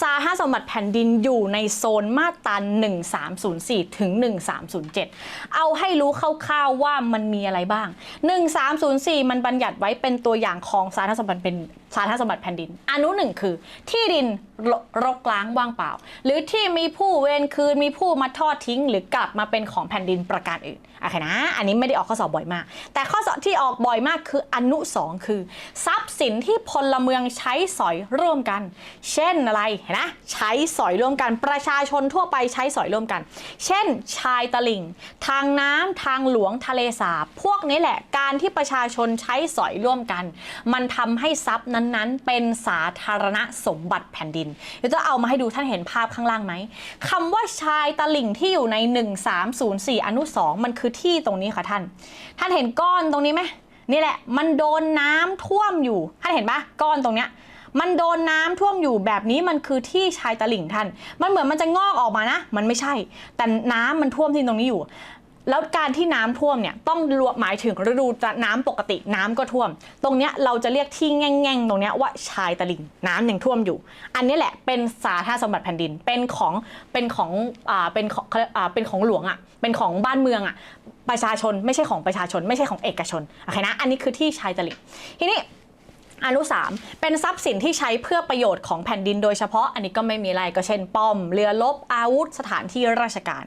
สาธารณสมบัติแผ่นดินอยู่ในโซนมาตรา1304 ถึง 1307 เอาให้รู้คร่าวๆว่ามันมีอะไรบ้าง 1304 มันบัญญัติไว้เป็นตัวอย่างของสาธารณสมบัติเป็นสาธารณสมบัติแผ่นดิน อนุหนึ่งคือ ที่ดินรกล้างว่างเปล่า หรือที่มีผู้เวรคืนมีผู้มาทอดทิ้ง หรือกลับมาเป็นของแผ่นดินประการอื่นโอเคนะ อันนี้ไม่ได้ออกข้อสอบบ่อยมาก แต่ข้อ ที่ออกบ่อยมากคืออนุสองคือ ทรัพย์สินที่พลเมืองใช้สอยร่วมกัน เช่นอะไรนะใช้สอยร่วมกัน ประชาชนทั่วไปใช้สอยร่วมกัน เช่น ชายตลิ่ง ทางน้ำทางหลวงทะเลสาบพวกนี้แหละการที่ประชาชนใช้สอยร่วมกัน มันทำให้ทรัพย์นั้นๆ เป็นสาธารณสมบัติแผ่นดินเดี๋ยวจะเอามาให้ดูท่านเห็นภาพข้างล่างไหมคำว่าชายตลิ่งที่อยู่ใน 1304 อนุ2มันคือที่ตรงนี้ค่ะท่าน ท่านเห็นก้อนตรงนี้ไหมนี่แหละ มันโดนน้ำท่วมอยู่ท่านเห็นปะก้อนตรงเนี้ยมันโดนน้ำท่วมอยู่แบบนี้มันคือที่ชายตลิ่งท่าน มันเหมือนมันจะงอกออกมานะ มันไม่ใช่ แต่น้ำมันท่วมที่ตรงนี้อยู่ แล้วการที่น้ำท่วมเนี่ยต้องรวมหมายถึงฤดูน้ำปกติน้ำก็ท่วม ตรงเนี้ยเราจะเรียกที่แง่งๆ ตรงเนี้ยว่าชายตลิ่งน้ำยังท่วมอยู่ อันนี้แหละเป็นสาธารณสมบัติแผ่นดิน เป็นของ เป็นของ อ่า เป็นของอ่าเป็นของหลวงอะ เป็นของบ้านเมืองอะ ประชาชนไม่ใช่ของประชาชน ไม่ใช่ของเอกชนโอเคนะอันนี้คือที่ชายตลิ่งทีนี้อนุ3เป็นทรัพย์สินที่ใช้เพื่อประโยชน์ของแผ่นดินโดยเฉพาะ อันนี้ก็ไม่มีอะไรก็เช่น ป้อม เรือลบอาวุธสถานที่ราชการ